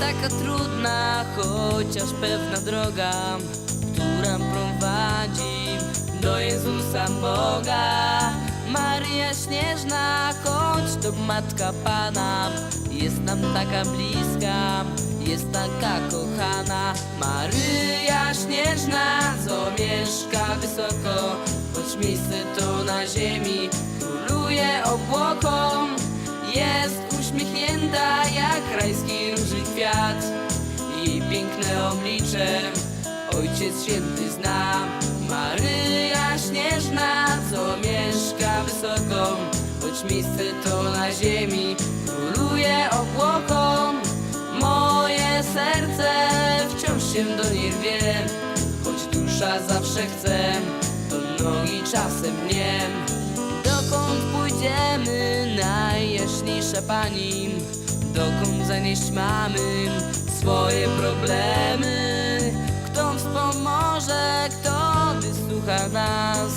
taka trudna, chociaż pewna droga, która prowadzi do Jezusa Boga. Maria Śnieżna, choć to Matka Pana, jest nam taka bliska, jest taka kochana. Maryja Śnieżna, co mieszka wysoko, choć miejsce to na ziemi, króluje obłoką. Jest uśmiechnięta piękne oblicze Ojciec Święty zna Maryja Śnieżna, co mieszka wysoko. Choć miejsce to na ziemi Króluje obłoką. Moje serce wciąż się do niej rwie Choć dusza zawsze chce To nogi czasem nie Dokąd pójdziemy, najjaśniejsza Pani? Dokąd zanieść mamy swoje problemy? Kto wspomoże, kto wysłucha nas?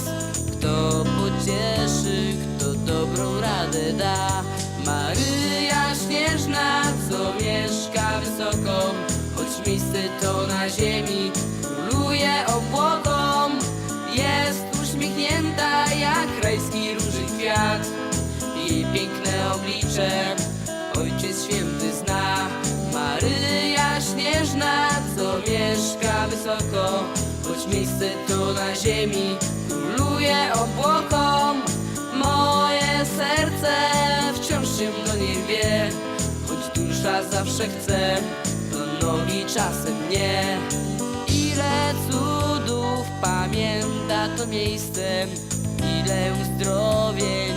Kto pocieszy, kto dobrą radę da? Maryja Śnieżna, co mieszka wysoko Choć miejsce to na ziemi, króluje obłoką Jest uśmiechnięta jak rajski róży kwiat Jej piękne oblicze miejsce to na ziemi. Króluje obłoką Moje serce wciąż się do niej wie Choć dusza zawsze chce To nogi czasem nie. Ile cudów pamięta to miejsce Ile uzdrowień,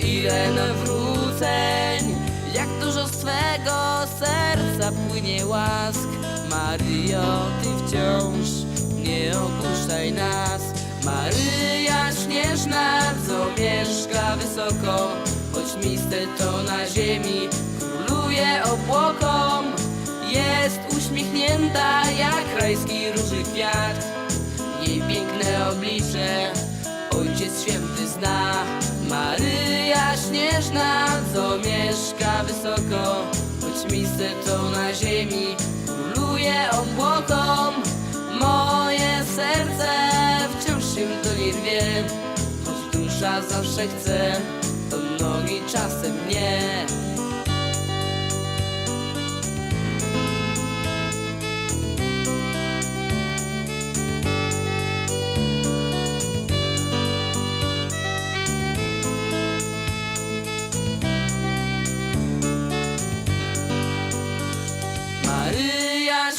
ile nawróceń. Jak dużo z Twego serca płynie łask Maryjo, Ty wciąż nie opuszczaj nas. Maryja Śnieżna, co mieszka wysoko. Choć miejsce to na ziemi króluje obłoką Jest uśmiechnięta jak rajski róży kwiat. Jej piękne oblicze Ojciec Święty zna. Maryja Śnieżna, co mieszka wysoko. Choć miejsce to na ziemi króluje obłoką dusza zawsze chce, to nogi czasem nie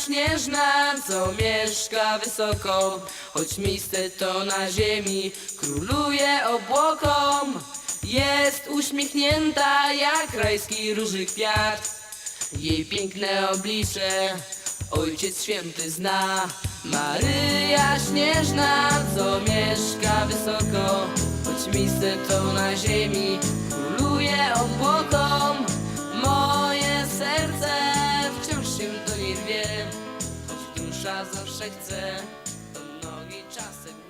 Śnieżna, co mieszka wysoko Choć miejsce to na ziemi króluje obłoką Jest uśmiechnięta jak rajski róży kwiat Jej piękne oblicze Ojciec Święty zna. Maryja Śnieżna, co mieszka wysoko Choć miejsce to na ziemi zawsze chcę, to nogi czasem